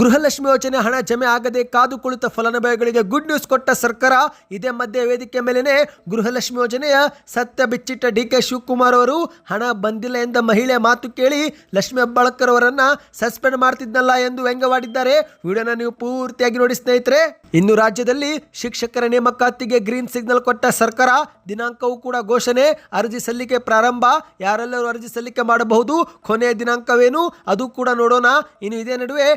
ಗೃಹಲಕ್ಷ್ಮಿ ಯೋಜನೆ ಹಣ ಜಮೆ ಆಗದೆ ಕಾದು ಕುಳಿತ ಫಲಾನುಭವಿಗಳಿಗೆ ಗುಡ್ ನ್ಯೂಸ್ ಕೊಟ್ಟ ಸರ್ಕಾರ, ಇದೇ ಮಧ್ಯೆ ವೇದಿಕೆ ಮೇಲೆನೆ ಗೃಹಲಕ್ಷ್ಮಿ ಯೋಜನೆಯ ಸತ್ಯ ಬಿಚ್ಚಿಟ್ಟ ಡಿ ಕೆ ಶಿವಕುಮಾರ್ ಅವರು ಹಣ ಬಂದಿಲ್ಲ ಎಂದ ಮಹಿಳೆ ಮಾತು ಕೇಳಿ ಲಕ್ಷ್ಮಿ ಹೆಬ್ಬಾಳ್ಕರ್ ಅವರನ್ನ ಸಸ್ಪೆಂಡ್ ಮಾಡ್ತಿದ್ನಲ್ಲ ಎಂದು ವ್ಯಂಗ್ಯವಾಡಿದ್ದಾರೆ. ವಿಡಿಯೋನ ನೀವು ಪೂರ್ತಿಯಾಗಿ ನೋಡಿ ಸ್ನೇಹಿತರೆ. ಇನ್ನು ರಾಜ್ಯದಲ್ಲಿ ಶಿಕ್ಷಕರ ನೇಮಕಾತಿಗೆ ಗ್ರೀನ್ ಸಿಗ್ನಲ್ ಕೊಟ್ಟ ಸರ್ಕಾರ, ದಿನಾಂಕವೂ ಕೂಡ ಘೋಷಣೆ, ಅರ್ಜಿ ಸಲ್ಲಿಕೆ ಪ್ರಾರಂಭ, ಯಾರೆಲ್ಲರೂ ಅರ್ಜಿ ಸಲ್ಲಿಕೆ ಮಾಡಬಹುದು, ಕೊನೆಯ ದಿನಾಂಕವೇನು, ಅದು ಕೂಡ ನೋಡೋಣ. ಇನ್ನು ಇದೇ ನಡುವೆ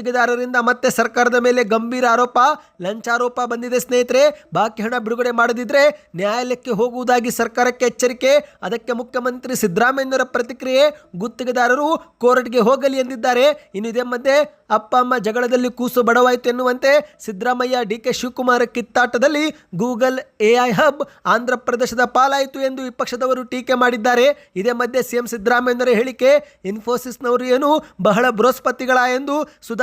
ಗುತ್ತಿಗೆದಾರರಿಂದ ಮತ್ತೆ ಸರ್ಕಾರದ ಮೇಲೆ ಗಂಭೀರ ಆರೋಪ, ಲಂಚಾರೋಪ ಬಂದಿದೆ ಸ್ನೇಹಿತರೆ. ಬಾಕಿ ಹಣ ಬಿಡುಗಡೆ ಮಾಡದಿದ್ರೆ ನ್ಯಾಯಾಲಯಕ್ಕೆ ಹೋಗುವುದಾಗಿ ಸರ್ಕಾರಕ್ಕೆ ಎಚ್ಚರಿಕೆ. ಅದಕ್ಕೆ ಮುಖ್ಯಮಂತ್ರಿ ಸಿದ್ದರಾಮಯ್ಯನವರ ಪ್ರತಿಕ್ರಿಯೆ, ಗುತ್ತಿಗೆದಾರರು ಕೋರ್ಟ್ಗೆ ಹೋಗಲಿ ಎಂದಿದ್ದಾರೆ. ಇನ್ನು ಇದೇ ಮಧ್ಯೆ ಅಪ್ಪ, ಅಮ್ಮ ಜಗಳದಲ್ಲಿ ಕೂಸು ಬಡವಾಯಿತು ಎನ್ನುವಂತೆ ಸಿದ್ದರಾಮಯ್ಯ ಡಿ ಕೆ ಶಿವಕುಮಾರ್ ಕಿತ್ತಾಟದಲ್ಲಿ ಗೂಗಲ್ ಎಐ ಹಬ್ ಆಂಧ್ರ ಪ್ರದೇಶದ ಪಾಲಾಯಿತು ಎಂದು ವಿಪಕ್ಷದವರು ಟೀಕೆ ಮಾಡಿದ್ದಾರೆ. ಇದೇ ಮಧ್ಯೆ ಸಿಎಂ ಸಿದ್ದರಾಮಯ್ಯನವರ ಹೇಳಿಕೆ, ಇನ್ಫೋಸಿಸ್ನವರು ಏನು ಬಹಳ ಬೃಹಸ್ಪತಿಗಳ ಎಂದು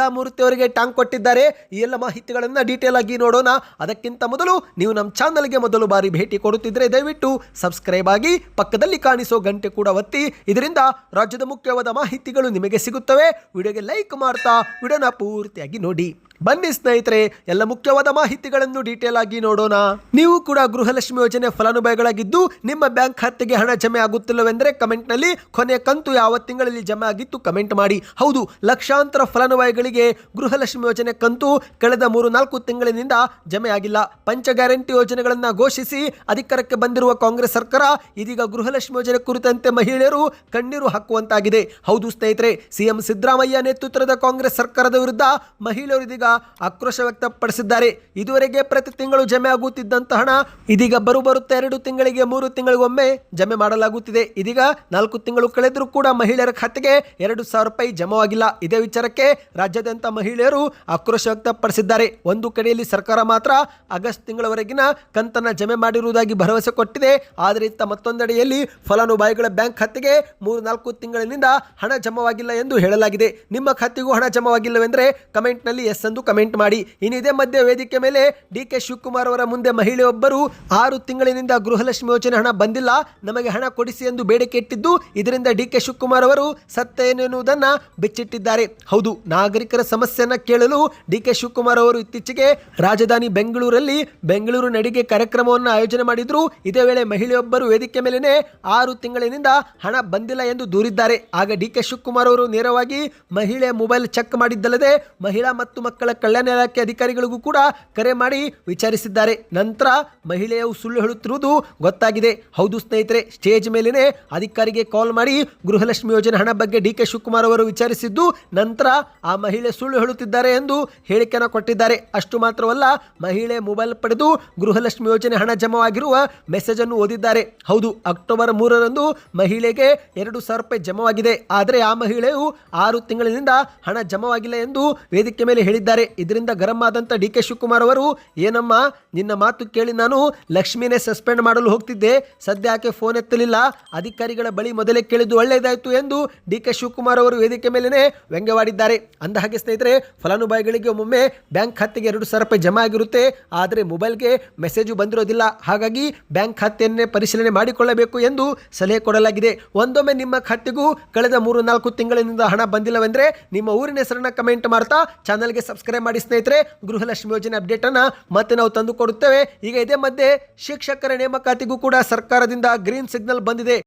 ಸುಧಾಮೂರ್ತಿ ಅವರಿಗೆ ಟಾಂಗ್ ಕೊಟ್ಟಿದ್ದಾರೆ. ಈ ಎಲ್ಲ ಮಾಹಿತಿಗಳನ್ನು ಡೀಟೇಲ್ ಆಗಿ ನೋಡೋಣ. ಅದಕ್ಕಿಂತ ಮೊದಲು ನೀವು ನಮ್ಮ ಚಾನಲ್ಗೆ ಮೊದಲು ಬಾರಿ ಭೇಟಿ ಕೊಡುತ್ತಿದ್ದರೆ ದಯವಿಟ್ಟು ಸಬ್ಸ್ಕ್ರೈಬ್ ಆಗಿ ಪಕ್ಕದಲ್ಲಿ ಕಾಣಿಸೋ ಗಂಟೆ ಕೂಡ ಒತ್ತಿ. ಇದರಿಂದ ರಾಜ್ಯದ ಮುಖ್ಯವಾದ ಮಾಹಿತಿಗಳು ನಿಮಗೆ ಸಿಗುತ್ತವೆ. ವಿಡಿಯೋಗೆ ಲೈಕ್ ಮಾಡ್ತಾ, ವಿಡಿಯೋನ ಪೂರ್ತಿಯಾಗಿ ನೋಡಿ. ಬನ್ನಿ ಸ್ನೇಹಿತರೆ, ಎಲ್ಲ ಮುಖ್ಯವಾದ ಮಾಹಿತಿಗಳನ್ನು ಡೀಟೇಲ್ ಆಗಿ ನೋಡೋಣ. ನೀವು ಕೂಡ ಗೃಹಲಕ್ಷ್ಮಿ ಯೋಜನೆ ಫಲಾನುಭವಿಗಳಾಗಿದ್ದು, ನಿಮ್ಮ ಬ್ಯಾಂಕ್ ಖಾತೆಗೆ ಹಣ ಜಮೆ ಆಗುತ್ತಿಲ್ಲವೆಂದರೆ ಕಮೆಂಟ್ನಲ್ಲಿ ಕೊನೆಯ ಕಂತು ಯಾವ ತಿಂಗಳಲ್ಲಿ ಜಮೆ ಆಗಿತ್ತು ಕಮೆಂಟ್ ಮಾಡಿ. ಹೌದು, ಲಕ್ಷಾಂತರ ಫಲಾನುಭವಿಗಳಿಗೆ ಗೃಹಲಕ್ಷ್ಮಿ ಯೋಜನೆ ಕಂತು ಕಳೆದ ಮೂರು ನಾಲ್ಕು ತಿಂಗಳಿನಿಂದ ಜಮೆ ಆಗಿಲ್ಲ. ಪಂಚ ಗ್ಯಾರಂಟಿ ಯೋಜನೆಗಳನ್ನು ಘೋಷಿಸಿ ಅಧಿಕಾರಕ್ಕೆ ಬಂದಿರುವ ಕಾಂಗ್ರೆಸ್ ಸರ್ಕಾರ ಇದೀಗ ಗೃಹಲಕ್ಷ್ಮಿ ಯೋಜನೆ ಕುರಿತಂತೆ ಮಹಿಳೆಯರು ಕಣ್ಣೀರು ಹಾಕುವಂತಾಗಿದೆ. ಹೌದು ಸ್ನೇಹಿತರೆ, ಸಿಎಂ ಸಿದ್ದರಾಮಯ್ಯ ನೇತೃತ್ವದ ಕಾಂಗ್ರೆಸ್ ಸರ್ಕಾರದ ವಿರುದ್ಧ ಮಹಿಳೆಯರು ಇದೀಗ ಆಕ್ರೋಶ ವ್ಯಕ್ತಪಡಿಸಿದ್ದಾರೆ. ಇದುವರೆಗೆ ಪ್ರತಿ ತಿಂಗಳು ಜಮೆ ಆಗುತ್ತಿದ್ದಂತ ಹಣ ಇದೀಗ ಬರು ಬರುತ್ತೆ ಎರಡು ತಿಂಗಳಿಗೆ, ಮೂರು ತಿಂಗಳಿಗೊಮ್ಮೆ ಜಮೆ ಮಾಡಲಾಗುತ್ತಿದೆ. ಇದೀಗ ನಾಲ್ಕು ತಿಂಗಳು ಕಳೆದರೂ ಕೂಡ ಮಹಿಳೆಯರ ಖಾತೆಗೆ ಎರಡು ಸಾವಿರ ರೂಪಾಯಿ ಜಮವಾಗಿಲ್ಲ. ಇದೇ ವಿಚಾರಕ್ಕೆ ರಾಜ್ಯಾದ್ಯಂತ ಮಹಿಳೆಯರು ಆಕ್ರೋಶ ವ್ಯಕ್ತಪಡಿಸಿದ್ದಾರೆ. ಒಂದು ಕಡೆಯಲ್ಲಿ ಸರ್ಕಾರ ಮಾತ್ರ ಆಗಸ್ಟ್ ತಿಂಗಳವರೆಗಿನ ಕಂತನ್ನ ಜಮೆ ಮಾಡಿರುವುದಾಗಿ ಭರವಸೆ ಕೊಟ್ಟಿದೆ. ಆದರೆ ಇತ್ತ ಮತ್ತೊಂದೆಡೆಯಲ್ಲಿ ಫಲಾನುಭವಿಗಳ ಬ್ಯಾಂಕ್ ಖಾತೆಗೆ ಮೂರು ನಾಲ್ಕು ತಿಂಗಳಿನಿಂದ ಹಣ ಜಮವಾಗಿಲ್ಲ ಎಂದು ಹೇಳಲಾಗಿದೆ. ನಿಮ್ಮ ಖಾತೆಗೂ ಹಣ ಜಮವಾಗಿಲ್ಲವೆಂದರೆ ಕಮೆಂಟ್ನಲ್ಲಿ ಎಸ್ ಎಂದು ಕಮೆಂಟ್ ಮಾಡಿ. ಇನ್ನು ಇದೇ ಮಧ್ಯೆ ವೇದಿಕೆ ಮೇಲೆ ಡಿ ಕೆ ಶಿವಕುಮಾರ್ ಅವರ ಮುಂದೆ ಮಹಿಳೆಯೊಬ್ಬರು ಆರು ತಿಂಗಳಿನಿಂದ ಗೃಹಲಕ್ಷ್ಮಿ ಯೋಜನೆ ಹಣ ಬಂದಿಲ್ಲ, ನಮಗೆ ಹಣ ಕೊಡಿಸಿ ಎಂದು ಬೇಡಿಕೆ ಇಟ್ಟಿದ್ದು, ಇದರಿಂದ ಡಿ ಕೆ ಶಿವಕುಮಾರ್ ಅವರು ಸತ್ಯ ಏನೆನ್ನುವುದನ್ನು ಬಿಚ್ಚಿಟ್ಟಿದ್ದಾರೆ. ಹೌದು, ನಾಗರಿಕರ ಸಮಸ್ಯೆಯನ್ನು ಕೇಳಲು ಡಿ ಕೆ ಶಿವಕುಮಾರ್ ಅವರು ಇತ್ತೀಚೆಗೆ ರಾಜಧಾನಿ ಬೆಂಗಳೂರಲ್ಲಿ ಬೆಂಗಳೂರು ನಡಿಗೆ ಕಾರ್ಯಕ್ರಮವನ್ನು ಆಯೋಜನೆ ಮಾಡಿದ್ರು. ಇದೇ ವೇಳೆ ಮಹಿಳೆಯೊಬ್ಬರು ವೇದಿಕೆ ಮೇಲೆನೆ ಆರು ತಿಂಗಳಿನಿಂದ ಹಣ ಬಂದಿಲ್ಲ ಎಂದು ದೂರಿದ್ದಾರೆ. ಆಗ ಡಿ ಕೆ ಶಿವಕುಮಾರ್ ಅವರು ನೇರವಾಗಿ ಮಹಿಳೆ ಮೊಬೈಲ್ ಚೆಕ್ ಮಾಡಿದ್ದಲ್ಲದೆ ಮಹಿಳಾ ಮತ್ತು ಮಕ್ಕಳ ಕಲ್ಯಾಣ ಇಲಾಖೆ ಅಧಿಕಾರಿಗಳಿಗೂ ಕೂಡ ಕರೆ ಮಾಡಿ ವಿಚಾರಿಸಿದ್ದಾರೆ. ನಂತರ ಮಹಿಳೆಯು ಸುಳ್ಳು ಹೇಳುತ್ತಿರುವುದು ಗೊತ್ತಾಗಿದೆ. ಹೌದು ಸ್ನೇಹಿತರೆ, ಸ್ಟೇಜ್ ಮೇಲೇನೆ ಅಧಿಕಾರಿಗೆ ಕಾಲ್ ಮಾಡಿ ಗೃಹಲಕ್ಷ್ಮಿ ಯೋಜನೆ ಹಣ ಬಗ್ಗೆ ಡಿ ಕೆ ಶಿವಕುಮಾರ್ ಅವರು ವಿಚಾರಿಸಿದ್ದು, ನಂತರ ಆ ಮಹಿಳೆ ಸುಳ್ಳು ಹೇಳುತ್ತಿದ್ದಾರೆ ಎಂದು ಹೇಳಿಕೆಯನ್ನು ಕೊಟ್ಟಿದ್ದಾರೆ. ಅಷ್ಟು ಮಾತ್ರವಲ್ಲ, ಮಹಿಳೆ ಮೊಬೈಲ್ ಪಡೆದು ಗೃಹಲಕ್ಷ್ಮಿ ಯೋಜನೆ ಹಣ ಜಮವಾಗಿರುವ ಮೆಸೇಜ್ ಅನ್ನು ಓದಿದ್ದಾರೆ. ಹೌದು, ಅಕ್ಟೋಬರ್ ಮೂರರಂದು ಮಹಿಳೆಗೆ ಎರಡು ಸಾವಿರ ರೂಪಾಯಿ ಜಮವಾಗಿದೆ. ಆದರೆ ಆ ಮಹಿಳೆಯು ಆರು ತಿಂಗಳಿನಿಂದ ಹಣ ಜಮವಾಗಿಲ್ಲ ಎಂದು ವೇದಿಕೆ ಮೇಲೆ ಹೇಳಿದ್ದಾರೆ. ಇದರಿಂದ ಗರಂ ಆದಂಥ ಡಿ ಕೆ ಶಿವಕುಮಾರ್ ಅವರು, ಏನಮ್ಮ, ನಿನ್ನ ಮಾತು ಕೇಳಿ ನಾನು ಲಕ್ಷ್ಮಿನೇ ಸಸ್ಪೆಂಡ್ ಮಾಡಲು ಹೋಗ್ತಿದ್ದೆ. ಸದ್ಯ ಆಕೆ ಫೋನ್ ಎತ್ತಲಿಲ್ಲ. ಅಧಿಕಾರಿಗಳ ಬಳಿ ಮೊದಲೇ ಕೇಳಿದ್ದು ಒಳ್ಳೆಯದಾಯಿತು ಎಂದು ಡಿ ಕೆ ಶಿವಕುಮಾರ್ ಅವರು ವೇದಿಕೆ ಮೇಲೆ ವ್ಯಂಗ್ಯವಾಡಿದ್ದಾರೆ. ಅಂದ ಹಾಗೆ ಸ್ನೇಹಿತರೆ, ಫಲಾನುಭವಿಗಳಿಗೆ ಒಮ್ಮೊಮ್ಮೆ ಬ್ಯಾಂಕ್ ಖಾತೆಗೆ ಎರಡು ಸಾವಿರ ರೂಪಾಯಿ ಜಮಾ ಆಗಿರುತ್ತೆ. ಆದರೆ ಮೊಬೈಲ್ಗೆ ಮೆಸೇಜು ಬಂದಿರೋದಿಲ್ಲ. ಹಾಗಾಗಿ ಬ್ಯಾಂಕ್ ಖಾತೆಯನ್ನೇ ಪರಿಶೀಲನೆ ಮಾಡಿಕೊಳ್ಳಬೇಕು ಎಂದು ಸಲಹೆ ಕೊಡಲಾಗಿದೆ. ಒಂದೊಮ್ಮೆ ನಿಮ್ಮ ಖಾತೆಗೂ ಕಳೆದ ಮೂರು ನಾಲ್ಕು ತಿಂಗಳಿನಿಂದ ಹಣ ಬಂದಿಲ್ಲವೆಂದರೆ ನಿಮ್ಮ ಊರಿನ ಹೆಸರನ್ನ ಕಮೆಂಟ್ ಮಾಡ್ತಾ ಚಾನಲ್ಗೆ ಸಬ್ಸ್ಕ್ರೈಬ್ ಮಾಡಿ ಸ್ನೇಹಿತರೆ, ಗೃಹಲಕ್ಷ್ಮಿ ಯೋಜನೆ ಅಪ್ಡೇಟನ್ನು ಮತ್ತೆ ನಾವು ತಂದು ಕೊಡುತ್ತೇವೆ. ಈಗ ಇದೇ ಮಧ್ಯೆ ಶಿಕ್ಷಕರ ನೇಮಕಾತಿಗೂ ಕೂಡ ಸರ್ಕಾರದಿಂದ ಗ್ರೀನ್ ಸಿಗ್ನಲ್ ಬಂದಿದೆ.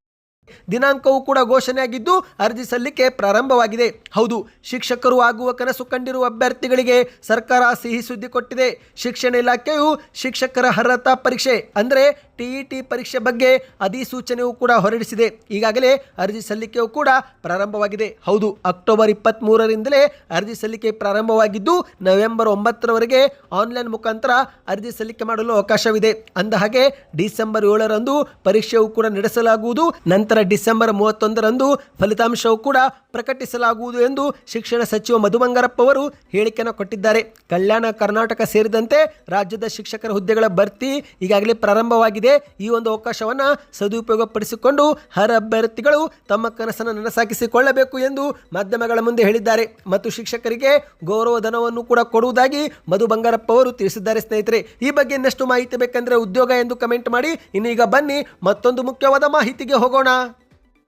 ದಿನಾಂಕವೂ ಕೂಡ ಘೋಷಣೆಯಾಗಿದ್ದು ಅರ್ಜಿ ಸಲ್ಲಿಕೆ ಪ್ರಾರಂಭವಾಗಿದೆ. ಹೌದು, ಶಿಕ್ಷಕರು ಆಗುವ ಕನಸು ಕಂಡಿರುವ ಅಭ್ಯರ್ಥಿಗಳಿಗೆ ಸರ್ಕಾರ ಸಿಹಿ ಸುದ್ದಿ ಕೊಟ್ಟಿದೆ. ಶಿಕ್ಷಣ ಇಲಾಖೆಯು ಶಿಕ್ಷಕರ ಅರ್ಹತಾ ಪರೀಕ್ಷೆ, ಅಂದರೆ ಟಿಇಟಿ ಪರೀಕ್ಷೆ ಬಗ್ಗೆ ಅಧಿಸೂಚನೆಯೂ ಕೂಡ ಹೊರಡಿಸಿದೆ. ಈಗಾಗಲೇ ಅರ್ಜಿ ಸಲ್ಲಿಕೆಯೂ ಕೂಡ ಪ್ರಾರಂಭವಾಗಿದೆ. ಹೌದು, ಅಕ್ಟೋಬರ್ ಇಪ್ಪತ್ತ್ ಮೂರರಿಂದಲೇ ಅರ್ಜಿ ಸಲ್ಲಿಕೆ ಪ್ರಾರಂಭವಾಗಿದ್ದು, ನವೆಂಬರ್ ಒಂಬತ್ತರವರೆಗೆ ಆನ್ಲೈನ್ ಮುಖಾಂತರ ಅರ್ಜಿ ಸಲ್ಲಿಕೆ ಮಾಡಲು ಅವಕಾಶವಿದೆ. ಅಂದ ಹಾಗೆ, ಡಿಸೆಂಬರ್ ಏಳರಂದು ಪರೀಕ್ಷೆಯೂ ಕೂಡ ನಡೆಸಲಾಗುವುದು. ನಂತರ ಡಿಸೆಂಬರ್ ಮೂವತ್ತೊಂದರಂದು ಫಲಿತಾಂಶವೂ ಕೂಡ ಪ್ರಕಟಿಸಲಾಗುವುದು ಎಂದು ಶಿಕ್ಷಣ ಸಚಿವ ಮಧು ಬಂಗಾರಪ್ಪ ಅವರು ಹೇಳಿಕೆಯನ್ನು ಕೊಟ್ಟಿದ್ದಾರೆ. ಕಲ್ಯಾಣ ಕರ್ನಾಟಕ ಸೇರಿದಂತೆ ರಾಜ್ಯದ ಶಿಕ್ಷಕರ ಹುದ್ದೆಗಳ ಭರ್ತಿ ಈಗಾಗಲೇ ಪ್ರಾರಂಭವಾಗಿದೆ. ಈ ಒಂದು ಅವಕಾಶವನ್ನು ಸದುಪಯೋಗಪಡಿಸಿಕೊಂಡು ಹರ ಅಭ್ಯರ್ಥಿಗಳು ತಮ್ಮ ಕನಸನ್ನು ನನಸಾಗಿಸಿಕೊಳ್ಳಬೇಕು ಎಂದು ಮಾಧ್ಯಮಗಳ ಮುಂದೆ ಹೇಳಿದ್ದಾರೆ. ಮತ್ತು ಶಿಕ್ಷಕರಿಗೆ ಗೌರವಧನವನ್ನು ಕೂಡ ಕೊಡುವುದಾಗಿ ಮಧು ಬಂಗಾರಪ್ಪ ಅವರು ತಿಳಿಸಿದ್ದಾರೆ ಸ್ನೇಹಿತರೆ. ಈ ಬಗ್ಗೆ ಇನ್ನಷ್ಟು ಮಾಹಿತಿ ಬೇಕೆಂದರೆ ಉದ್ಯೋಗ ಎಂದು ಕಮೆಂಟ್ ಮಾಡಿ. ಇನ್ನೀಗ ಬನ್ನಿ ಮತ್ತೊಂದು ಮುಖ್ಯವಾದ ಮಾಹಿತಿಗೆ ಹೋಗೋಣ.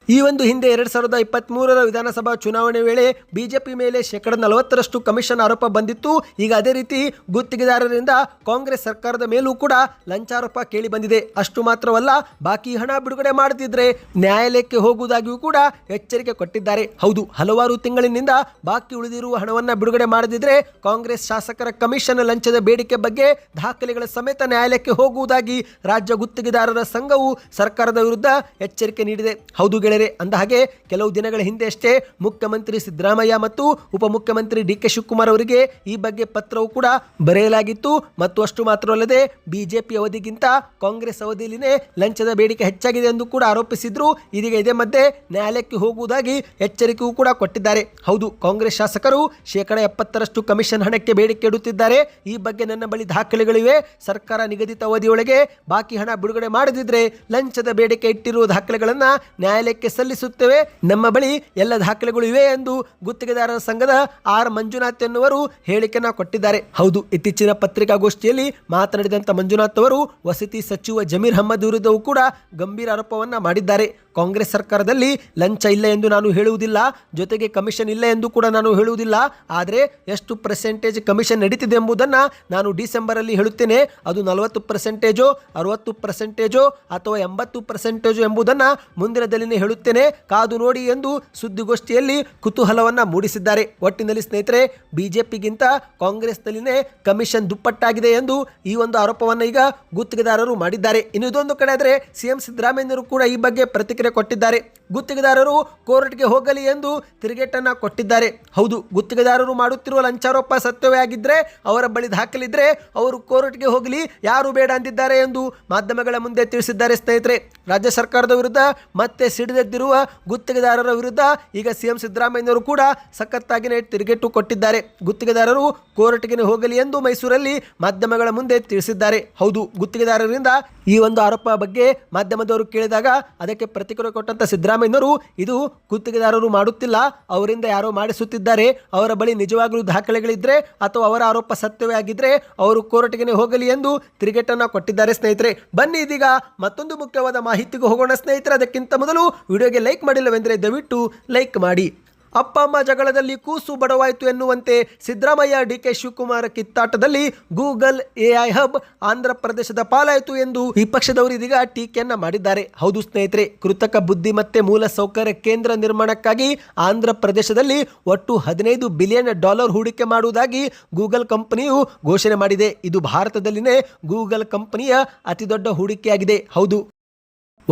ಈ ಒಂದು ಹಿಂದೆ ಎರಡ್ ಸಾವಿರದ ಇಪ್ಪತ್ತ್ ಮೂರರ ವಿಧಾನಸಭಾ ಚುನಾವಣೆ ವೇಳೆ ಬಿಜೆಪಿ ಮೇಲೆ ಶೇಕಡ ನಲವತ್ತರಷ್ಟು ಕಮಿಷನ್ ಆರೋಪ ಬಂದಿತ್ತು. ಈಗ ಅದೇ ರೀತಿ ಗುತ್ತಿಗೆದಾರರಿಂದ ಕಾಂಗ್ರೆಸ್ ಸರ್ಕಾರದ ಮೇಲೂ ಕೂಡ ಲಂಚಾರೋಪ ಕೇಳಿ ಬಂದಿದೆ. ಅಷ್ಟು ಮಾತ್ರವಲ್ಲ, ಬಾಕಿ ಹಣ ಬಿಡುಗಡೆ ಮಾಡದಿದ್ರೆ ನ್ಯಾಯಾಲಯಕ್ಕೆ ಹೋಗುವುದಾಗಿಯೂ ಕೂಡ ಎಚ್ಚರಿಕೆ ಕೊಟ್ಟಿದ್ದಾರೆ. ಹೌದು, ಹಲವಾರು ತಿಂಗಳಿನಿಂದ ಬಾಕಿ ಉಳಿದಿರುವ ಹಣವನ್ನ ಬಿಡುಗಡೆ ಮಾಡದಿದ್ರೆ ಕಾಂಗ್ರೆಸ್ ಶಾಸಕರ ಕಮಿಷನ್ ಲಂಚದ ಬೇಡಿಕೆ ಬಗ್ಗೆ ದಾಖಲೆಗಳ ಸಮೇತ ನ್ಯಾಯಾಲಯಕ್ಕೆ ಹೋಗುವುದಾಗಿ ರಾಜ್ಯ ಗುತ್ತಿಗೆದಾರರ ಸಂಘವು ಸರ್ಕಾರದ ವಿರುದ್ಧ ಎಚ್ಚರಿಕೆ ನೀಡಿದೆ. ಹೌದು ಗೆಳೆಯರೆ ಅಂದಹಾಗೆ ಕೆಲವು ದಿನಗಳ ಹಿಂದೆ ಅಷ್ಟೇ ಮುಖ್ಯಮಂತ್ರಿ ಸಿದ್ದರಾಮಯ್ಯ ಮತ್ತು ಉಪಮುಖ್ಯಮಂತ್ರಿ ಡಿ ಕೆ ಶಿವಕುಮಾರ್ ಅವರಿಗೆ ಈ ಬಗ್ಗೆ ಪತ್ರವು ಕೂಡ ಬರೆಯಲಾಗಿತ್ತು. ಮತ್ತು ಅಷ್ಟು ಮಾತ್ರವಲ್ಲದೆ ಬಿಜೆಪಿ ಅವಧಿಗಿಂತ ಕಾಂಗ್ರೆಸ್ ಅವಧಿಯಲ್ಲಿನೇ ಲಂಚದ ಬೇಡಿಕೆ ಹೆಚ್ಚಾಗಿದೆ ಎಂದು ಕೂಡ ಆರೋಪಿಸಿದ್ರು. ಇದೀಗ ಇದೇ ಮಧ್ಯೆ ನ್ಯಾಯಾಲಯಕ್ಕೆ ಹೋಗುವುದಾಗಿ ಎಚ್ಚರಿಕೆಯೂ ಕೂಡ ಕೊಟ್ಟಿದ್ದಾರೆ. ಹೌದು, ಕಾಂಗ್ರೆಸ್ ಶಾಸಕರು ಶೇಕಡ ಎಪ್ಪತ್ತರಷ್ಟು ಕಮಿಷನ್ ಹಣಕ್ಕೆ ಬೇಡಿಕೆ ಇಡುತ್ತಿದ್ದಾರೆ. ಈ ಬಗ್ಗೆ ನನ್ನ ಬಳಿ ದಾಖಲೆಗಳಿವೆ. ಸರ್ಕಾರ ನಿಗದಿತ ಅವಧಿಯೊಳಗೆ ಬಾಕಿ ಹಣ ಬಿಡುಗಡೆ ಮಾಡದಿದ್ರೆ ಲಂಚದ ಬೇಡಿಕೆ ಇಟ್ಟಿರುವ ದಾಖಲೆಗಳನ್ನು ನ್ಯಾಯಾಲಯಕ್ಕೆ ಸಲ್ಲಿಸುತ್ತೇವೆ. ನಮ್ಮ ಬಳಿ ಎಲ್ಲ ದಾಖಲೆಗಳು ಇವೆ ಎಂದು ಗುತ್ತಿಗೆದಾರರ ಸಂಘದ ಆರ್. ಮಂಜುನಾಥ್ ಎನ್ನುವರು ಹೇಳಿಕೆನ ಕೊಟ್ಟಿದ್ದಾರೆ. ಹೌದು, ಇತ್ತೀಚಿನ ಪತ್ರಿಕಾಗೋಷ್ಠಿಯಲ್ಲಿ ಮಾತನಾಡಿದಂತ ಮಂಜುನಾಥ್ ಅವರು ವಸತಿ ಸಚಿವ ಜಮೀರ್ ಅಹಮದ್ ವಿರುದ್ಧವೂ ಕೂಡ ಗಂಭೀರ ಆರೋಪವನ್ನ ಮಾಡಿದ್ದಾರೆ. ಕಾಂಗ್ರೆಸ್ ಸರ್ಕಾರದಲ್ಲಿ ಲಂಚ ಇಲ್ಲ ಎಂದು ನಾನು ಹೇಳುವುದಿಲ್ಲ, ಜೊತೆಗೆ ಕಮಿಷನ್ ಇಲ್ಲ ಎಂದು ಕೂಡ ನಾನು ಹೇಳುವುದಿಲ್ಲ. ಆದರೆ ಎಷ್ಟು ಪರ್ಸೆಂಟೇಜ್ ಕಮಿಷನ್ ನಡೀತಿದೆ ಎಂಬುದನ್ನು ನಾನು ಡಿಸೆಂಬರಲ್ಲಿ ಹೇಳುತ್ತೇನೆ. ಅದು ನಲವತ್ತು ಪರ್ಸೆಂಟೇಜೋ ಅರವತ್ತು ಪರ್ಸೆಂಟೇಜೋ ಅಥವಾ ಎಂಬತ್ತು ಪರ್ಸೆಂಟೇಜೋ ಎಂಬುದನ್ನು ಮುಂದಿನ ದಿನದಲ್ಲಿ ಹೇಳುತ್ತೇನೆ ಕಾದು ನೋಡಿ ಎಂದು ಸುದ್ದಿಗೋಷ್ಠಿಯಲ್ಲಿ ಕುತೂಹಲವನ್ನ ಮೂಡಿಸಿದ್ದಾರೆ. ಒಟ್ಟಿನಲ್ಲಿ ಸ್ನೇಹಿತರೆ, ಬಿಜೆಪಿಗಿಂತ ಕಾಂಗ್ರೆಸ್ನಲ್ಲಿನೇ ಕಮಿಷನ್ ದುಪ್ಪಟ್ಟಾಗಿದೆ ಎಂದು ಈ ಒಂದು ಆರೋಪವನ್ನು ಈಗ ಗುತ್ತಿಗೆದಾರರು ಮಾಡಿದ್ದಾರೆ. ಇನ್ನು ಇದೊಂದು ಕಡೆ ಆದರೆ ಸಿಎಂ ಸಿದ್ದರಾಮಯ್ಯರು ಕೂಡ ಈ ಬಗ್ಗೆ ಪ್ರತಿಕ್ರಿಯೆ ಕೊಟ್ಟಿದ್ದಾರೆ. ಗುತ್ತಿಗೆದಾರರು ಕೋರ್ಟ್ಗೆ ಹೋಗಲಿ ಎಂದು ತಿರುಗೇಟನ್ನು ಕೊಟ್ಟಿದ್ದಾರೆ. ಹೌದು, ಗುತ್ತಿಗೆದಾರರು ಮಾಡುತ್ತಿರುವ ಲಂಚಾರೋಪ ಸತ್ಯವೇ ಆಗಿದ್ರೆ, ಅವರ ಬಳಿ ದಾಖಲಿದ್ರೆ ಅವರು ಕೋರ್ಟ್ಗೆ ಹೋಗಲಿ, ಯಾರು ಬೇಡ ಅಂದಿದ್ದಾರೆ ಎಂದು ಮಾಧ್ಯಮಗಳ ಮುಂದೆ ತಿಳಿಸಿದ್ದಾರೆ ಸ್ನೇಹಿತರೆ. ರಾಜ್ಯ ಸರ್ಕಾರದ ವಿರುದ್ಧ ಮತ್ತೆ ಸಿಡಿದೆದ್ದಿರುವ ಗುತ್ತಿಗೆದಾರರ ವಿರುದ್ಧ ಈಗ ಸಿಎಂ ಸಿದ್ದರಾಮಯ್ಯನವರು ಕೂಡ ಸಖತ್ತಾಗಿನೇ ತಿರುಗೇಟು ಕೊಟ್ಟಿದ್ದಾರೆ. ಗುತ್ತಿಗೆದಾರರು ಕೋರ್ಟ್ಗೆ ಹೋಗಲಿ ಎಂದು ಮೈಸೂರಲ್ಲಿ ಮಾಧ್ಯಮಗಳ ಮುಂದೆ ತಿಳಿಸಿದ್ದಾರೆ. ಹೌದು, ಗುತ್ತಿಗೆದಾರರಿಂದ ಈ ಒಂದು ಆರೋಪ ಬಗ್ಗೆ ಮಾಧ್ಯಮದವರು ಕೇಳಿದಾಗ ಅದಕ್ಕೆ ಪ್ರತಿಕ್ರಿಯೆ ಕೊಟ್ಟಂತ ಸಿದ್ದರಾಮಯ್ಯನವರು, ಇದು ಗುತ್ತಿಗೆದಾರರು ಮಾಡುತ್ತಿಲ್ಲ, ಅವರಿಂದ ಯಾರೋ ಮಾಡಿಸುತ್ತಿದ್ದಾರೆ, ಅವರ ಬಳಿ ನಿಜವಾಗಲೂ ದಾಖಲೆಗಳಿದ್ರೆ ಅಥವಾ ಅವರ ಆರೋಪ ಸತ್ಯವೇ ಆಗಿದ್ರೆ ಅವರು ಕೋರ್ಟ್ಗೆ ಹೋಗಲಿ ಎಂದು ತಿರುಗೇಟನ್ನು ಕೊಟ್ಟಿದ್ದಾರೆ ಸ್ನೇಹಿತರೆ. ಬನ್ನಿ ಇದೀಗ ಮತ್ತೊಂದು ಮುಖ್ಯವಾದ ಮಾಹಿತಿಗೂ ಹೋಗೋಣ ಸ್ನೇಹಿತರೆ. ಅದಕ್ಕಿಂತ ಮೊದಲು ವಿಡಿಯೋಗೆ ಲೈಕ್ ಮಾಡಿಲ್ಲವೆಂದರೆ ದಯವಿಟ್ಟು ಲೈಕ್ ಮಾಡಿ. ಅಪ್ಪ ಅಮ್ಮ ಜಗಳದಲ್ಲಿ ಕೂಸು ಬಡವಾಯಿತು ಎನ್ನುವಂತೆ ಸಿದ್ದರಾಮಯ್ಯ, ಡಿ ಕೆ ಶಿವಕುಮಾರ್ ಕಿತ್ತಾಟದಲ್ಲಿ ಗೂಗಲ್ ಎಐ ಹಬ್ ಆಂಧ್ರ ಪ್ರದೇಶದ ಪಾಲಾಯಿತು ಎಂದು ವಿಪಕ್ಷದವರು ಇದೀಗ ಟೀಕೆಯನ್ನ ಮಾಡಿದ್ದಾರೆ. ಹೌದು ಸ್ನೇಹಿತರೆ, ಕೃತಕ ಬುದ್ಧಿಮತ್ತೆ ಮೂಲ ಸೌಕರ್ಯ ಕೇಂದ್ರ ನಿರ್ಮಾಣಕ್ಕಾಗಿ ಆಂಧ್ರ ಪ್ರದೇಶದಲ್ಲಿ ಒಟ್ಟು ಹದಿನೈದು ಬಿಲಿಯನ್ ಡಾಲರ್ ಹೂಡಿಕೆ ಮಾಡುವುದಾಗಿ ಗೂಗಲ್ ಕಂಪನಿಯು ಘೋಷಣೆ ಮಾಡಿದೆ. ಇದು ಭಾರತದಲ್ಲಿನೇ ಗೂಗಲ್ ಕಂಪನಿಯ ಅತಿದೊಡ್ಡ ಹೂಡಿಕೆಯಾಗಿದೆ. ಹೌದು.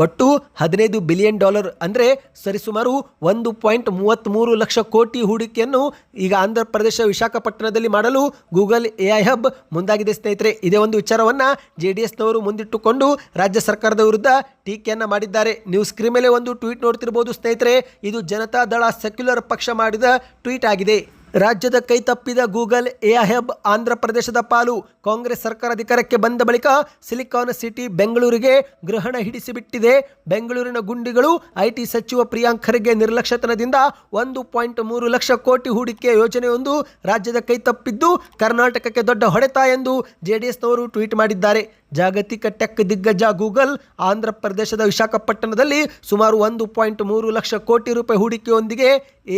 ಒಟ್ಟು ಹದಿನೈದು ಬಿಲಿಯನ್ ಡಾಲರ್ ಅಂದರೆ ಸರಿಸುಮಾರು ಒಂದು ಪಾಯಿಂಟ್ ಮೂವತ್ತ್ಮೂರು ಲಕ್ಷ ಕೋಟಿ ಹೂಡಿಕೆಯನ್ನು ಈಗ ಆಂಧ್ರ ಪ್ರದೇಶ ವಿಶಾಖಪಟ್ಟಣದಲ್ಲಿ ಮಾಡಲು ಗೂಗಲ್ ಎ ಐ ಹಬ್ ಮುಂದಾಗಿದೆ, ಸ್ನೇಹಿತರೆ. ಇದೇ ಒಂದು ವಿಚಾರವನ್ನು ಜೆ ಡಿ ಎಸ್ನವರು ಮುಂದಿಟ್ಟುಕೊಂಡು ರಾಜ್ಯ ಸರ್ಕಾರದ ವಿರುದ್ಧ ಟೀಕೆಯನ್ನು ಮಾಡಿದ್ದಾರೆ. ನೀವು ಸ್ಕ್ರೀನ್ ಮೇಲೆ ಒಂದು ಟ್ವೀಟ್ ನೋಡ್ತಿರ್ಬೋದು, ಸ್ನೇಹಿತರೆ. ಇದು ಜನತಾ ದಳ ಸೆಕ್ಯುಲರ್ ಪಕ್ಷ ಮಾಡಿದ ಟ್ವೀಟ್ ಆಗಿದೆ. ರಾಜ್ಯದ ಕೈ ತಪ್ಪಿದ ಗೂಗಲ್ ಎಹೆಬ್ ಆಂಧ್ರಪ್ರದೇಶದ ಆಂಧ್ರ ಪ್ರದೇಶದ ಪಾಲು ಕಾಂಗ್ರೆಸ್ ಸರ್ಕಾರ ಅಧಿಕಾರಕ್ಕೆ ಬಂದ ಬಳಿಕ ಸಿಲಿಕಾನ್ ಸಿಟಿ ಬೆಂಗಳೂರಿಗೆ ಗ್ರಹಣ ಹಿಡಿಸಿಬಿಟ್ಟಿದೆ. ಬೆಂಗಳೂರಿನ ಗುಂಡಿಗಳು ಐಟಿ ಸಚಿವ ಪ್ರಿಯಾಂಕ್ ಖರ್ಗೆ ನಿರ್ಲಕ್ಷ್ಯತನದಿಂದ ಒಂದು ಪಾಯಿಂಟ್ ಮೂರು ಲಕ್ಷ ಕೋಟಿ ಹೂಡಿಕೆ ಯೋಜನೆಯೊಂದು ರಾಜ್ಯದ ಕೈ ತಪ್ಪಿದ್ದು ಕರ್ನಾಟಕಕ್ಕೆ ದೊಡ್ಡ ಹೊಡೆತ ಎಂದು ಜೆಡಿಎಸ್ನವರು ಟ್ವೀಟ್ ಮಾಡಿದ್ದಾರೆ. ಜಾಗತಿಕ ಟೆಕ್ ದಿಗ್ಗಜ ಗೂಗಲ್ ಆಂಧ್ರ ಪ್ರದೇಶದ ವಿಶಾಖಪಟ್ಟಣದಲ್ಲಿ ಸುಮಾರು ಒಂದು ಪಾಯಿಂಟ್ ಮೂರು ಲಕ್ಷ ಕೋಟಿ ರೂಪಾಯಿ ಹೂಡಿಕೆಯೊಂದಿಗೆ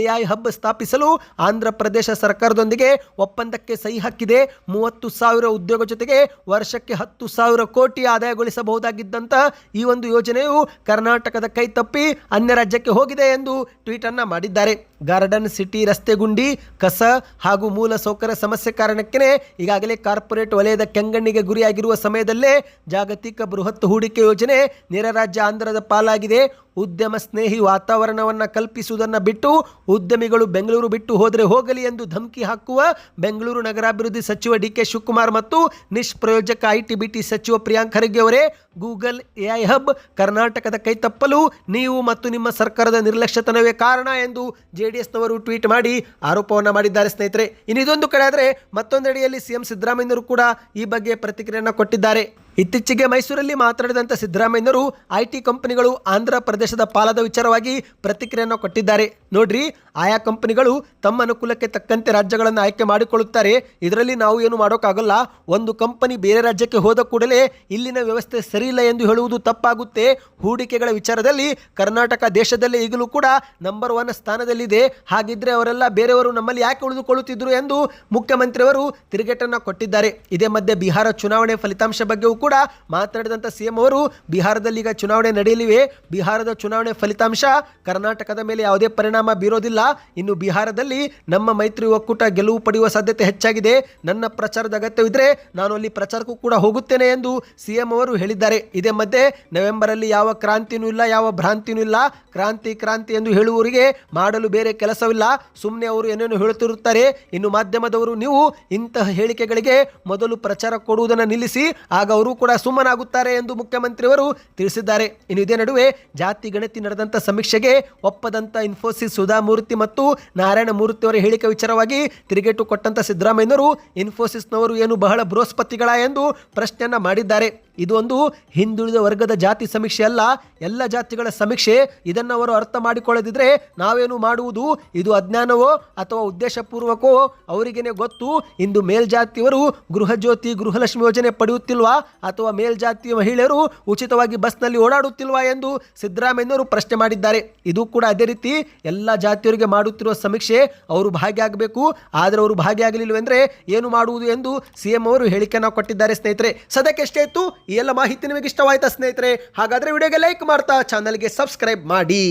ಎಐ ಹಬ್ ಸ್ಥಾಪಿಸಲು ಆಂಧ್ರ ಪ್ರದೇಶ ಸರ್ಕಾರದೊಂದಿಗೆ ಒಪ್ಪಂದಕ್ಕೆ ಸಹಿ ಹಾಕಿದೆ. ಮೂವತ್ತು ಸಾವಿರ ಉದ್ಯೋಗ ಜೊತೆಗೆ ವರ್ಷಕ್ಕೆ ಹತ್ತು ಸಾವಿರ ಕೋಟಿ ಆದಾಯಗೊಳಿಸಬಹುದಾಗಿದ್ದಂಥ ಈ ಒಂದು ಯೋಜನೆಯು ಕರ್ನಾಟಕದ ಕೈ ತಪ್ಪಿ ಅನ್ಯ ರಾಜ್ಯಕ್ಕೆ ಹೋಗಿದೆ ಎಂದು ಟ್ವೀಟನ್ನು ಮಾಡಿದ್ದಾರೆ. ಗಾರ್ಡನ್ ಸಿಟಿ ರಸ್ತೆ ಗುಂಡಿ, ಕಸ ಹಾಗೂ ಮೂಲ ಸೌಕರ್ಯ ಸಮಸ್ಯೆ ಕಾರಣಕ್ಕೆ ಈಗಾಗಲೇ ಕಾರ್ಪೊರೇಟ್ ವಲಯದ ಕೆಂಗಣ್ಣಿಗೆ ಗುರಿಯಾಗಿರುವ ಸಮಯದಲ್ಲೇ ಜಾಗತಿಕ ಬೃಹತ್ ಹೂಡಿಕೆ ಯೋಜನೆ ನೆರೆ ರಾಜ್ಯ ಆಂಧ್ರದ ಪಾಲಾಗಿದೆ. ಉದ್ಯಮ ಸ್ನೇಹಿ ವಾತಾವರಣವನ್ನು ಕಲ್ಪಿಸುವುದನ್ನು ಬಿಟ್ಟು ಉದ್ಯಮಿಗಳು ಬೆಂಗಳೂರು ಬಿಟ್ಟು ಹೋದರೆ ಹೋಗಲಿ ಎಂದು ಧಮಕಿ ಹಾಕುವ ಬೆಂಗಳೂರು ನಗರಾಭಿವೃದ್ಧಿ ಸಚಿವ ಡಿ ಕೆ ಶಿವಕುಮಾರ್ ಮತ್ತು ನಿಷ್ಪ್ರಯೋಜಕ ಐ ಟಿ ಬಿ ಟಿ ಸಚಿವ ಪ್ರಿಯಾಂಕ್ ಖರ್ಗೆ ಅವರೇ ಗೂಗಲ್ ಎಐ ಹಬ್ ಕರ್ನಾಟಕದ ಕೈತಪ್ಪಲು ನೀವು ಮತ್ತು ನಿಮ್ಮ ಸರ್ಕಾರದ ನಿರ್ಲಕ್ಷ್ಯತನವೇ ಕಾರಣ ಎಂದು ಜೆ ಡಿ ಎಸ್ನವರು ಟ್ವೀಟ್ ಮಾಡಿ ಆರೋಪವನ್ನು ಮಾಡಿದ್ದಾರೆ ಸ್ನೇಹಿತರೆ. ಇನ್ನಿದೊಂದು ಕಡೆ ಆದರೆ ಮತ್ತೊಂದೆಡೆಯಲ್ಲಿ ಸಿಎಂ ಸಿದ್ದರಾಮಯ್ಯರು ಕೂಡ ಈ ಬಗ್ಗೆ ಪ್ರತಿಕ್ರಿಯೆಯನ್ನು ಕೊಟ್ಟಿದ್ದಾರೆ. ಇತ್ತೀಚೆಗೆ ಮೈಸೂರಲ್ಲಿ ಮಾತನಾಡಿದಂಥ ಸಿದ್ದರಾಮಯ್ಯನವರು ಐ ಟಿ ಕಂಪನಿಗಳು ಆಂಧ್ರ ಪ್ರದೇಶದ ಪಾಲದ ವಿಚಾರವಾಗಿ ಪ್ರತಿಕ್ರಿಯೆಯನ್ನು ಕೊಟ್ಟಿದ್ದಾರೆ. ನೋಡ್ರಿ, ಆಯಾ ಕಂಪನಿಗಳು ತಮ್ಮ ಅನುಕೂಲಕ್ಕೆ ತಕ್ಕಂತೆ ರಾಜ್ಯಗಳನ್ನು ಆಯ್ಕೆ ಮಾಡಿಕೊಳ್ಳುತ್ತಾರೆ. ಇದರಲ್ಲಿ ನಾವು ಏನು ಮಾಡೋಕ್ಕಾಗಲ್ಲ. ಒಂದು ಕಂಪನಿ ಬೇರೆ ರಾಜ್ಯಕ್ಕೆ ಹೋದ ಕೂಡಲೇ ಇಲ್ಲಿನ ವ್ಯವಸ್ಥೆ ಸರಿಯಿಲ್ಲ ಎಂದು ಹೇಳುವುದು ತಪ್ಪಾಗುತ್ತೆ. ಹೂಡಿಕೆಗಳ ವಿಚಾರದಲ್ಲಿ ಕರ್ನಾಟಕ ದೇಶದಲ್ಲೇ ಈಗಲೂ ಕೂಡ ನಂಬರ್ ಒನ್ ಸ್ಥಾನದಲ್ಲಿದೆ. ಹಾಗಿದ್ರೆ ಅವರೆಲ್ಲ ಬೇರೆಯವರು ನಮ್ಮಲ್ಲಿ ಯಾಕೆ ಉಳಿದುಕೊಳ್ಳುತ್ತಿದ್ದರು ಎಂದು ಮುಖ್ಯಮಂತ್ರಿಯವರು ತಿರುಗೇಟನ್ನು ಕೊಟ್ಟಿದ್ದಾರೆ. ಇದೇ ಮಧ್ಯೆ ಬಿಹಾರ ಚುನಾವಣೆ ಫಲಿತಾಂಶ ಬಗ್ಗೆಯೂ ಕೂಡ ಮಾತನಾಡಿದಂಥ ಸಿಎಂ ಅವರು, ಬಿಹಾರದಲ್ಲಿ ಈಗ ಚುನಾವಣೆ ನಡೆಯಲಿವೆ. ಬಿಹಾರದ ಚುನಾವಣೆ ಫಲಿತಾಂಶ, ಕರ್ನಾಟಕದ ಮೇಲೆ ಯಾವುದೇ ಪರಿಣಾಮ ಬೀರೋದಿಲ್ಲ. ಇನ್ನು ಬಿಹಾರದಲ್ಲಿ ನಮ್ಮ ಮೈತ್ರಿ ಒಕ್ಕೂಟ ಗೆಲುವು ಪಡೆಯುವ ಸಾಧ್ಯತೆ ಹೆಚ್ಚಾಗಿದೆ. ನನ್ನ ಪ್ರಚಾರದ ಅಗತ್ಯವಿದ್ರೆ ನಾನು ಅಲ್ಲಿ ಪ್ರಚಾರಕ್ಕೂ ಕೂಡ ಹೋಗುತ್ತೇನೆ ಎಂದು ಸಿಎಂ ಅವರು ಹೇಳಿದ್ದಾರೆ. ಇದೇ ಮಧ್ಯೆ ನವೆಂಬರಲ್ಲಿ ಯಾವ ಕ್ರಾಂತಿನೂ ಇಲ್ಲ, ಯಾವ ಭ್ರಾಂತಿನೂ ಇಲ್ಲ. ಕ್ರಾಂತಿ ಕ್ರಾಂತಿ ಎಂದು ಹೇಳುವವರಿಗೆ ಮಾಡಲು ಬೇರೆ ಕೆಲಸವಿಲ್ಲ. ಸುಮ್ಮನೆ ಅವರು ಏನೇನು ಹೇಳುತ್ತಿರುತ್ತಾರೆ. ಇನ್ನು ಮಾಧ್ಯಮದವರು ನೀವು ಇಂತಹ ಹೇಳಿಕೆಗಳಿಗೆ ಮೊದಲು ಪ್ರಚಾರ ಕೊಡುವುದನ್ನು ನಿಲ್ಲಿಸಿ, ಆಗ ಅವರು ಕೂಡ ಸುಮ್ಮನಾಗುತ್ತಾರೆ ಎಂದು ಮುಖ್ಯಮಂತ್ರಿಯವರು ತಿಳಿಸಿದ್ದಾರೆ. ಇನ್ನು ಇದೇ ನಡುವೆ ಜಾತಿ ಗಣತಿ ನಡೆದಂಥ ಸಮೀಕ್ಷೆಗೆ ಒಪ್ಪದಂಥ ಇನ್ಫೋಸಿಸ್ ಸುಧಾಮೂರ್ತಿ ಮತ್ತು ನಾರಾಯಣ ಮೂರ್ತಿ ಅವರ ಹೇಳಿಕೆ ವಿಚಾರವಾಗಿ ತಿರುಗೇಟು ಕೊಟ್ಟಂಥ ಸಿದ್ದರಾಮಯ್ಯನವರು ಇನ್ಫೋಸಿಸ್ನವರು ಏನು ಬಹಳ ಬೃಹಸ್ಪತಿಗಳ ಎಂದು ಪ್ರಶ್ನೆಯನ್ನು ಮಾಡಿದ್ದಾರೆ. ಇದು ಒಂದು ಹಿಂದುಳಿದ ವರ್ಗದ ಜಾತಿ ಸಮೀಕ್ಷೆ ಅಲ್ಲ, ಎಲ್ಲ ಜಾತಿಗಳ ಸಮೀಕ್ಷೆ. ಇದನ್ನು ಅವರು ಅರ್ಥ ಮಾಡಿಕೊಳ್ಳದಿದ್ರೆ ನಾವೇನು ಮಾಡುವುದು? ಇದು ಅಜ್ಞಾನವೋ ಅಥವಾ ಉದ್ದೇಶಪೂರ್ವಕವೋ ಅವರಿಗೇನೆ ಗೊತ್ತು. ಇಂದು ಮೇಲ್ಜಾತಿಯವರು ಗೃಹಜ್ಯೋತಿ, ಗೃಹಲಕ್ಷ್ಮಿ ಯೋಜನೆ ಪಡೆಯುತ್ತಿಲ್ವಾ? ಅಥವಾ ಮೇಲ್ಜಾತಿಯ ಮಹಿಳೆಯರು ಉಚಿತವಾಗಿ ಬಸ್ನಲ್ಲಿ ಓಡಾಡುತ್ತಿಲ್ವಾ ಎಂದು ಸಿದ್ದರಾಮಯ್ಯನವರು ಪ್ರಶ್ನೆ ಮಾಡಿದ್ದಾರೆ. ಇದು ಕೂಡ ಅದೇ ರೀತಿ. ಎಲ್ಲ ಜಾತಿಯವರಿಗೆ ಮಾಡುತ್ತಿರುವ ಸಮೀಕ್ಷೆ ಅವರು ಭಾಗಿಯಾಗಬೇಕು ಆದರೆ ಅವರು ಭಾಗಿಯಾಗಲಿಲ್ಲವೆಂದರೆ ಏನು ಮಾಡುವುದು ಎಂದು ಸಿಎಂ ಅವರು ಹೇಳಿಕೆಯನ್ನು ಕೊಟ್ಟಿದ್ದಾರೆ ಸ್ನೇಹಿತರೆ. ಸದ್ಯಕ್ಕೆ ಎಷ್ಟೇ ಇತ್ತು? ಈ ಎಲ್ಲ ಮಾಹಿತಿ ನಿಮಗೆ ಇಷ್ಟವಾಯ್ತಾ ಸ್ನೇಹಿತರೆ. ಹಾಗಾದರೆ ವಿಡಿಯೋಗೆ ಲೈಕ್ ಮಾಡ್ತಾ ಚಾನಲ್ಗೆ ಸಬ್ಸ್ಕ್ರೈಬ್ ಮಾಡಿ.